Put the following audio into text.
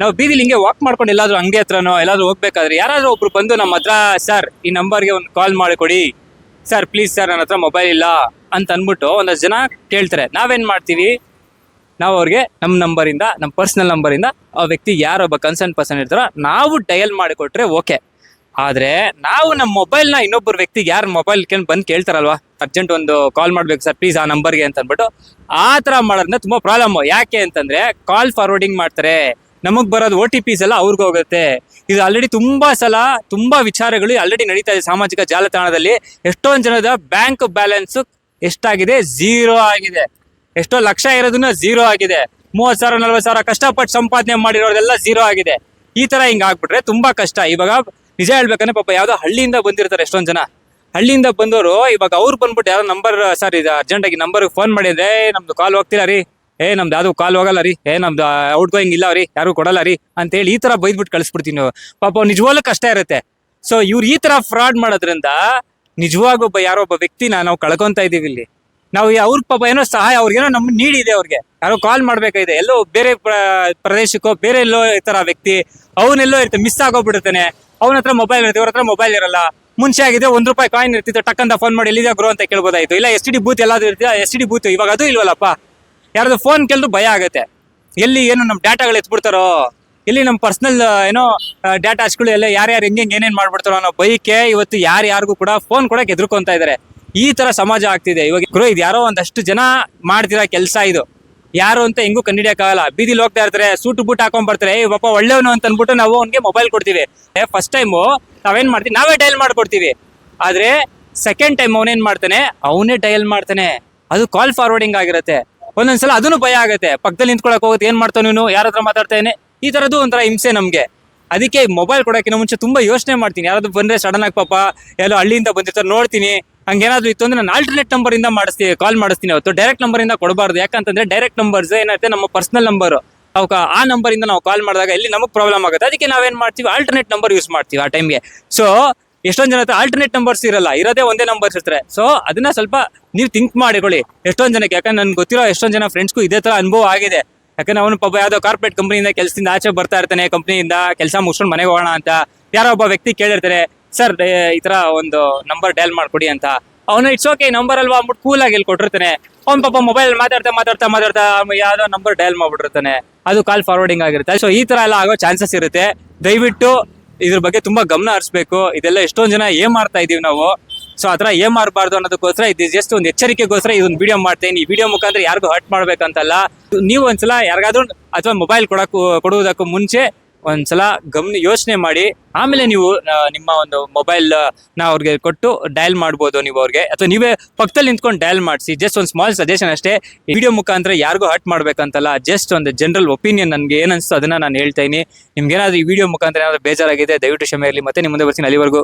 ನಾವು ಬೀದಿಲಿ ಹಿಂಗೆ ವಾಕ್ ಮಾಡ್ಕೊಂಡು ಎಲ್ಲಾದ್ರೂ ಅಂಗಡಿ ಹತ್ರನೋ ಎಲ್ಲಾದ್ರೂ ಹೋಗ್ಬೇಕಾದ್ರೆ ಯಾರಾದ್ರೂ ಒಬ್ರು ಬಂದು ನಮ್ಮ ಹತ್ರ, ಸರ್, ಈ ನಂಬರ್ಗೆ ಒಂದು ಕಾಲ್ ಮಾಡಿ ಕೊಡಿ. ಸರ್ ಪ್ಲೀಸ್ ಸರ್, ನನ್ನ ಹತ್ರ ಮೊಬೈಲ್ ಇಲ್ಲ. ಅಂತ ಅಂದ್ಬಿಟ್ಟು ಒಂದಷ್ಟು ಜನ ಕೇಳ್ತಾರೆ. ನಾವೇನು ಮಾಡ್ತೀವಿ? ನಾವು ಅವ್ರಿಗೆ ನಮ್ಮ ನಂಬರಿಂದ ನಮ್ಮ ಪರ್ಸನಲ್ ನಂಬರಿಂದ ಆ ವ್ಯಕ್ತಿ ಯಾರೊಬ್ಬ ಕನ್ಸರ್ನ್ ಪರ್ಸನ್ ಇರ್ತಾರೋ ನಾವು ಡಯಲ್ ಮಾಡಿಕೊಟ್ರೆ ಓಕೆ ಆದ್ರೆ ನಾವು ನಮ್ಮ ಮೊಬೈಲ್ನ ಇನ್ನೊಬ್ಬರು ವ್ಯಕ್ತಿಗೆ ಯಾರು ಮೊಬೈಲ್ ಕೇಳಿ ಬಂದು ಕೇಳ್ತಾರಲ್ವಾ? ಅರ್ಜೆಂಟ್ ಒಂದು ಕಾಲ್ ಮಾಡಬೇಕು, ಸರ್ ಪ್ಲೀಸ್ ಆ ನಂಬರ್ಗೆ ಅಂತ ಅಂದ್ಬಿಟ್ಟು ಆ ಥರ ಮಾಡೋದ್ರಿಂದ ತುಂಬಾ ಪ್ರಾಬ್ಲಮ್ ಯಾಕೆ ಅಂತಂದ್ರೆ ಕಾಲ್ ಫಾರ್ವರ್ಡಿಂಗ್ ಮಾಡ್ತಾರೆ. ನಮಗ್ ಬರೋದು ಓ ಟಿ ಪಿಸ್ ಎಲ್ಲ ಅವ್ರಿಗೆ ಹೋಗುತ್ತೆ. ಇದು ಆಲ್ರೆಡಿ ತುಂಬಾ ಸಲ ತುಂಬಾ ವಿಚಾರಗಳು ಆಲ್ರೆಡಿ ನಡೀತಾ ಇದೆ ಸಾಮಾಜಿಕ ಜಾಲತಾಣದಲ್ಲಿ. ಎಷ್ಟೊಂದು ಜನದ ಬ್ಯಾಂಕ್ ಬ್ಯಾಲೆನ್ಸ್ ಎಷ್ಟಾಗಿದೆ? ಝೀರೋ ಆಗಿದೆ. ಎಷ್ಟೋ ಲಕ್ಷ ಇರೋದನ್ನ ಝೀರೋ ಆಗಿದೆ. ಮೂವತ್ ಸಾವಿರ ನಲ್ವತ್ತು ಸಾವಿರ ಕಷ್ಟಪಟ್ಟು ಸಂಪಾದನೆ ಮಾಡಿರೋದೆಲ್ಲ ಝೀರೋ ಆಗಿದೆ. ಈ ತರ ಹಿಂಗ್ ಆಗ್ಬಿಟ್ರೆ ತುಂಬಾ ಕಷ್ಟ. ಇವಾಗ ನಿಜ ಹೇಳ್ಬೇಕಂದ್ರೆ ಪಾಪ ಯಾವುದೋ ಹಳ್ಳಿಯಿಂದ ಬಂದಿರ್ತಾರೆ ಎಷ್ಟೊಂದ್ ಜನ. ಹಳ್ಳಿಯಿಂದ ಬಂದವರು ಇವಾಗ ಅವ್ರು ಬಂದ್ಬಿಟ್ಟು ಯಾರೋ ನಂಬರ್ ಸರ್ ಇದು ಅರ್ಜೆಂಟಾಗಿ ನಂಬರ್ ಫೋನ್ ಮಾಡಿದ್ರೆ "ಏ, ನಮ್ದು ಕಾಲ್ ಹೋಗ್ತಿಲ್ಲ ರೀ. ಏ, ನಮ್ದು ಯಾವ್ದು ಕಾಲ್ ಹೋಗಲ್ಲ ರೀ. ಏ, ನಮ್ದು ಔಟ್ ಗೋಯಿಂಗ್ ಇಲ್ಲ ರೀ. ಯಾರು ಕೊಡಲ್ಲ ರೀ. ಅಂತೇಳಿ ಈ ತರ ಬೈದ್ಬಿಟ್ಟು ಕಳಿಸ್ಬಿಡ್ತೀವಿ ನೀವು. ಪಾಪ ನಿಜವಾಗ್ಲೂ ಕಷ್ಟ ಇರುತ್ತೆ. ಸೊ ಇವ್ರು ಈ ತರ ಫ್ರಾಡ್ ಮಾಡೋದ್ರಿಂದ ನಿಜವಾಗೂ ಒಬ್ಬ, ಯಾರೋ ಒಬ್ಬ ವ್ಯಕ್ತಿನ ನಾವು ಕಳ್ಕೊಂತ ಇದೀವಿ ಇಲ್ಲಿ. ನಾವು ಅವ್ರ ಪಾಪ ಏನೋ ಸಹಾಯ ಅವ್ರಿಗೇನೋ ನಮ್ ನೀಡಿದೆ ಅವ್ರಿಗೆ. ಯಾರೋ ಕಾಲ್ ಮಾಡ್ಬೇಕಾಗಿದೆ. ಎಲ್ಲೋ ಬೇರೆ ಪ್ರ- ಪ್ರದೇಶಕ್ಕೋ, ಬೇರೆ ಎಲ್ಲೋ ಇರ್ತಾರ ವ್ಯಕ್ತಿ ಅವನೆಲ್ಲೋ ಇರ್ತಾರೆ ಮಿಸ್ ಆಗೋಗ್ಬಿಡ್ತಾನೆ ಅವನ ಹತ್ರ ಮೊಬೈಲ್ ಇರುತ್ತೆ, ಇವ್ರ ಹತ್ರ ಮೊಬೈಲ್ ಇರಲ್ಲ. ಮುಂಚೆ ಆಗಿದೆ ಒಂದ್ ರೂಪಾಯಿ ಕಾಯಿನ್ ಇರ್ತಿತ್ತು, ಟಕ್ಕಂತ ಫೋನ್ ಮಾಡಿ ಎಲ್ಲಿದೆ ಗ್ರೋ ಅಂತ ಕೇಳ್ಬೋದಾಯ್ತು. ಇಲ್ಲ ಎಸ್ ಟಿ ಡಿ ಬೂತ್ ಎಲ್ಲಾದ್ರೂ ಇರ್ತೀಯ? ಎಸ್ ಟಿ ಡಿ ಬೂತ್ ಇವಾಗ ಅದು ಇಲ್ವಲ್ಲಪ್ಪ? ಯಾರ್ದು ಫೋನ್ ಕೇಳಿದ್ರು ಭಯ ಆಗುತ್ತೆ. ಎಲ್ಲಿ ಏನು ನಮ್ಮ ಡಾಟಾಗಳು ಎತ್ಬಿಡ್ತಾರೋ, ಎಲ್ಲಿ ನಮ್ಮ ಪರ್ಸನಲ್ ಏನೋ ಡಾಟಾಸ್ಗಳು ಎಲ್ಲ ಯಾರ್ಯಾರು ಹೆಂಗೆ ಏನೇನು ಮಾಡ್ಬಿಡ್ತಾರೋ ಅನ್ನೋ ಬೈಕೆ ಇವತ್ತು ಯಾರು ಯಾರಿಗೂ ಕೂಡ ಫೋನ್ ಕೊಡಕ್ಕೆ ಎದುರ್ಕೊಂತ ಇದ್ದಾರೆ ಈ ತರ ಸಮಾಜ ಆಗ್ತಿದೆ. ಇವಾಗ ಗುರು, ಇದು ಯಾರೋ ಒಂದಷ್ಟು ಜನ ಮಾಡ್ತಿರೋ ಕೆಲಸ ಇದು. ಯಾರು ಅಂತ ಹೆಂಗೂ ಕಂಡಿಡಿಯೋಕ್ಕಾಗಲ್ಲ ಬೀದಿಲಿ ಹೋಗ್ತಾ ಇರ್ತಾರೆ, ಸೂಟ್ ಬೂಟ್ ಹಾಕೊಂಡ್ ಬರ್ತಾರೆ. ಏ, ಪಾಪ ಒಳ್ಳೆಯವನು ಅಂತ ಅಂದ್ಬಿಟ್ಟು ನಾವು ಅವ್ನಿಗೆ ಮೊಬೈಲ್ ಕೊಡ್ತೀವಿ. ಫಸ್ಟ್ ಟೈಮು ನಾವೇನ್ ಮಾಡ್ತೀವಿ? ನಾವೇ ಡಯಲ್ ಮಾಡ್ಕೊಡ್ತೀವಿ. ಆದ್ರೆ ಸೆಕೆಂಡ್ ಟೈಮ್ ಅವನೇನು ಮಾಡ್ತಾನೆ? ಅವನೇ ಡಯಲ್ ಮಾಡ್ತಾನೆ. ಅದು ಕಾಲ್ ಫಾರ್ವರ್ಡಿಂಗ್ ಆಗಿರುತ್ತೆ. ಒಂದೊಂದ್ಸಲ ಅದನ್ನು ಭಯ ಆಗುತ್ತೆ. ಪಕ್ಕದಲ್ಲಿ ನಿಂತ್ಕೊಳಕ್ ಹೋಗುತ್ತೆ, ಏನ್ ಮಾಡ್ತಾವ ನೀನು? ಯಾರ ಹತ್ರ ಮಾತಾಡ್ತಾನೆ ಈ ತರದ್ದು ಒಂಥರ ಹಿಂಸೆ ನಮ್ಗೆ. ಅದಕ್ಕೆ ಮೊಬೈಲ್ ಕೊಡೋಕ್ಕಿಂತ ಮುಂಚೆ ತುಂಬಾ ಯೋಚನೆ ಮಾಡ್ತೀನಿ. ಯಾರಾದ್ರೂ ಬಂದ್ರೆ ಸಡನ್ ಆಗಿ ಪಾಪ ಎಲ್ಲೋ ಹಳ್ಳಿಯಿಂದ ಬಂದಿರ್ತಾರೆ, ನೋಡ್ತೀನಿ. ಹಂಗೇನಾದ್ರೂ ಇತ್ತು ಅಂದ್ರೆ ನಾನು ಆಲ್ಟರ್ನೇಟ್ ನಂಬರ್ ಇಂದ ಮಾಡಿಸ್ತೀನಿ ಕಾಲ್ ಮಾಡಿಸ್ತೀನಿ ಅವತ್ತು. ಡೈರೆಕ್ಟ್ ನಂಬರ್ ಇಂದ ಕೊಡಬಾರ್ದು. ಯಾಕಂತಂದ್ರೆ ಡೈರೆಕ್ಟ್ ನಂಬರ್ಸ್ ಏನಾಗುತ್ತೆ ನಮ್ಮ ಪರ್ಸನಲ್ ನಂಬರ್ ಅವಾಗ ಆ ನಂಬರ್ ಇಂದ ನಾವು ಕಾಲ್ ಮಾಡಿದಾಗ ಇಲ್ಲಿ ನಮಗೆ ಪ್ರಾಬ್ಲಮ್ ಆಗುತ್ತೆ. ಅದಕ್ಕೆ ನಾವೇನ್ ಮಾಡ್ತೀವಿ? ಆಲ್ಟರ್ನೇಟ್ ನಂಬರ್ ಯೂಸ್ ಮಾಡ್ತೀವಿ ಆ ಟೈಮ್ಗೆ ಸೊ ಎಷ್ಟೊಂದ್ ಜನ ಹತ್ರ ಆಲ್ಟರ್ನೇಟ್ ನಂಬರ್ಸ್ ಇರಲ್ಲ, ಇರೋದೇ ಒಂದೇ ನಂಬರ್ಸ್ ಇರ್ತಾರೆ. ಸೊ ಅದನ್ನ ಸ್ವಲ್ಪ ನೀವು ಥಿಂಕ್ ಮಾಡಿಕೊಳ್ಳಿ. ಎಷ್ಟೊಂದ್ ಜನಕ್ಕೆ, ಯಾಕಂದ್ರೆ ನನ್ಗೆ ಗೊತ್ತಿರೋ ಎಷ್ಟೊಂದು ಜನ ಫ್ರೆಂಡ್ಸ್ಗೂ ಇದೇ ತರ ಅನುಭವ ಆಗಿದೆ. ಯಾಕಂದ್ರೆ ಅವನು ಪಾಪ ಯಾವುದೋ ಕಾರ್ಪೊರೇಟ್ ಕಂಪನಿಯಿಂದ ಕೆಲಸದಿಂದ ಆಚೆ ಬರ್ತಾ ಇರ್ತಾನೆ ಕಂಪ್ನಿಯಿಂದ ಕೆಲಸ ಮುಗಿಸ್ಕೊಂಡು ಮನೆಗೆ ಹೋಗೋಣ ಅಂತ. ಯಾರೋ ಒಬ್ಬ ವ್ಯಕ್ತಿ ಕೇಳಿರ್ತಾರೆ ಸರ್ ಈ ತರ ಒಂದು ನಂಬರ್ ಡಯಲ್ ಮಾಡ್ಕೊಡಿ ಅಂತ. ಅವನು ಇಟ್ಸ್ ಓಕೆ ನಂಬರ್ ಅಲ್ವಾ? ಅಂದ್ಬಿಟ್ಟು ಕೂಲ್ ಆಗಿ ಇಲ್ಲಿ ಕೊಟ್ಟಿರ್ತಾನೆ. ಅವ್ನು ಪಾಪ ಮೊಬೈಲ್ ಮಾತಾಡ್ತಾ ಮಾತಾಡ್ತಾ ಮಾತಾಡ್ತಾ ಯಾವ್ದೋ ನಂಬರ್ ಡಯಲ್ ಮಾಡ್ಬಿಟ್ಟಿರ್ತಾನೆ. ಅದು ಕಾಲ್ ಫಾರ್ವರ್ಡಿಂಗ್ ಆಗಿರುತ್ತೆ. ಸೊ ಈ ತರ ಎಲ್ಲ ಆಗೋ ಚಾನ್ಸಸ್ ಇರುತ್ತೆ. ದಯವಿಟ್ಟು ಇದ್ರ ಬಗ್ಗೆ ತುಂಬಾ ಗಮನ ಹರಿಸ್ಬೇಕು. ಇದೆಲ್ಲ ಎಷ್ಟೊಂದ್ ಜನ ಏನ್ ಮಾಡ್ತಾ ಇದೀವಿ ನಾವು. ಸೊ ಆತರ ಏನ್ ಮಾಡಬಾರ್ದು ಅನ್ನೋದಕ್ಕೋಸ್ಕರ ಇದು ಜಸ್ಟ್ ಒಂದು ಎಚ್ಚರಿಕೆಗೋಸ್ಕರ ಇದೊಂದು ವಿಡಿಯೋ ಮಾಡ್ತೇನೆ. ಈ ವಿಡಿಯೋ ಮುಖಾಂತರ ಯಾರಿಗೂ ಹರ್ಟ್ ಮಾಡ್ಬೇಕಂತಲ್ಲ. ನೀವು ಒಂದ್ಸಲ ಯಾರಿಗಾದ್ರೂ ಅಥವಾ ಮೊಬೈಲ್ ಕೊಡಕ್ಕೂ ಕೊಡುವುದಕ್ಕೂ ಮುಂಚೆ ಒಂದ್ಸಲ ಗಮನ ಯೋಚನೆ ಮಾಡಿ. ಆಮೇಲೆ ನೀವು ನಿಮ್ಮ ಒಂದು ಮೊಬೈಲ್ನ ಅವ್ರಿಗೆ ಕೊಟ್ಟು ಡಯಲ್ ಮಾಡ್ಬೋದು ನೀವು ಅವ್ರಿಗೆ. ಅಥವಾ ನೀವೇ ಪಕ್ಕದಲ್ಲಿ ನಿಂತ್ಕೊಂಡು ಡಯಲ್ ಮಾಡಿಸಿ. ಜಸ್ಟ್ ಒಂದು ಸ್ಮಾಲ್ ಸಜೆಷನ್ ಅಷ್ಟೇ. ವಿಡಿಯೋ ಮುಖಾಂತರ ಯಾರಿಗೂ ಹರ್ಟ್ ಮಾಡ್ಬೇಕಂತಲ್ಲ ಜಸ್ಟ್ ಒಂದು ಜನರಲ್ ಒಪಿನಿಯನ್ ನನಗೆ ಏನ್ ಅದನ್ನ ನಾನು ಹೇಳ್ತಾ ಇದ್ದೀನಿ ನಿಮ್ಗೆ ಏನಾದರೂ ಈ ವಿಡಿಯೋ ಮುಖಾಂತರ ಏನಾದ್ರು ಬೇಜಾರಾಗಿದೆ, ದಯವಿಟ್ಟು ಕ್ಷಮೆ ಇರಲಿ. ಮತ್ತೆ ನಿಮ್ಮ ಮುಂದೆ ಬರ್ತೀನಿ ಅಲ್ಲಿವರೆಗೂ.